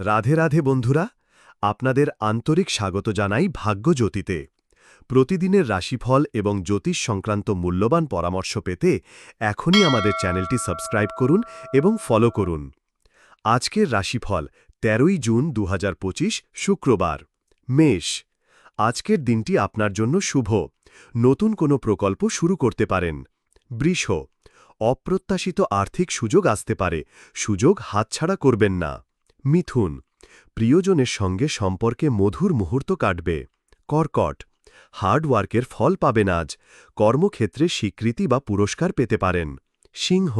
রাধে রাধে বন্ধুরা, আপনাদের আন্তরিক স্বাগত জানাই ভাগ্যজ্যোতিতে। প্রতিদিনের রাশিফল এবং জ্যোতিষ সংক্রান্ত মূল্যবান পরামর্শ পেতে এখনই আমাদের চ্যানেলটি সাবস্ক্রাইব করুন এবং ফলো করুন। আজকের রাশিফল তেরোই জুন দু হাজার পঁচিশ, শুক্রবার, মেষ। আজকের দিনটি আপনার জন্য শুভ। নতুন কোনো প্রকল্প শুরু করতে পারেন। বৃষ। অপ্রত্যাশিত আর্থিক সুযোগ আসতে পারে। সুযোগ হাতছাড়া করবেন না। মিথুন, প্রিয়জনের সঙ্গে সম্পর্কে মধুর মুহূর্ত কাটবে। কর্কট হার্ডওয়ার্কের ফল পাবেন আজ, কর্মক্ষেত্রে স্বীকৃতি বা পুরস্কার পেতে পারেন। সিংহ,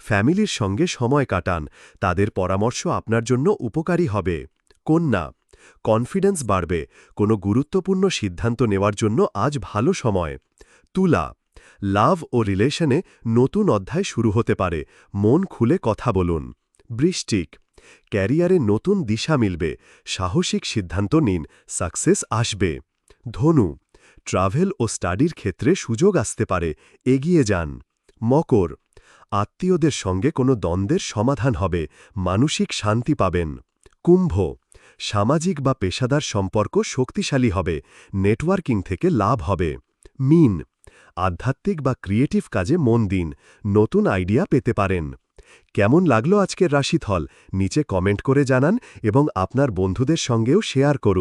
ফ্যামিলির সঙ্গে সময় কাটান, তাদের পরামর্শ আপনার জন্য উপকারী হবে। কন্যা, কনফিডেন্স বাড়বে, কোনো গুরুত্বপূর্ণ সিদ্ধান্ত নেওয়ার জন্য আজ ভালো সময়। তুলা, লাভ ও রিলেশনে নতুন অধ্যায় শুরু হতে পারে, মন খুলে কথা বলুন। বৃষ্টিক ক্যারিয়ারে নতুন দিশা মিলবে, সাহসিক সিদ্ধান্ত নিন, সাকসেস আসবে। ধনু, ট্রাভেল ও স্টাডির ক্ষেত্রে সুযোগ আসতে পারে, এগিয়ে যান। মকর, আত্মীয়দের সঙ্গে কোনো দ্বন্দ্বের সমাধান হবে, মানসিক শান্তি পাবেন। কুম্ভ, সামাজিক বা পেশাদার সম্পর্ক শক্তিশালী হবে, নেটওয়ার্কিং থেকে লাভ হবে। মিন, আধ্যাত্মিক বা ক্রিয়েটিভ কাজে মন দিন, নতুন আইডিয়া পেতে পারেন। কেমন লাগল আজকের রাশিফল? নিচে কমেন্ট করে জানান এবং আপনার বন্ধুদের সঙ্গেও শেয়ার করুন।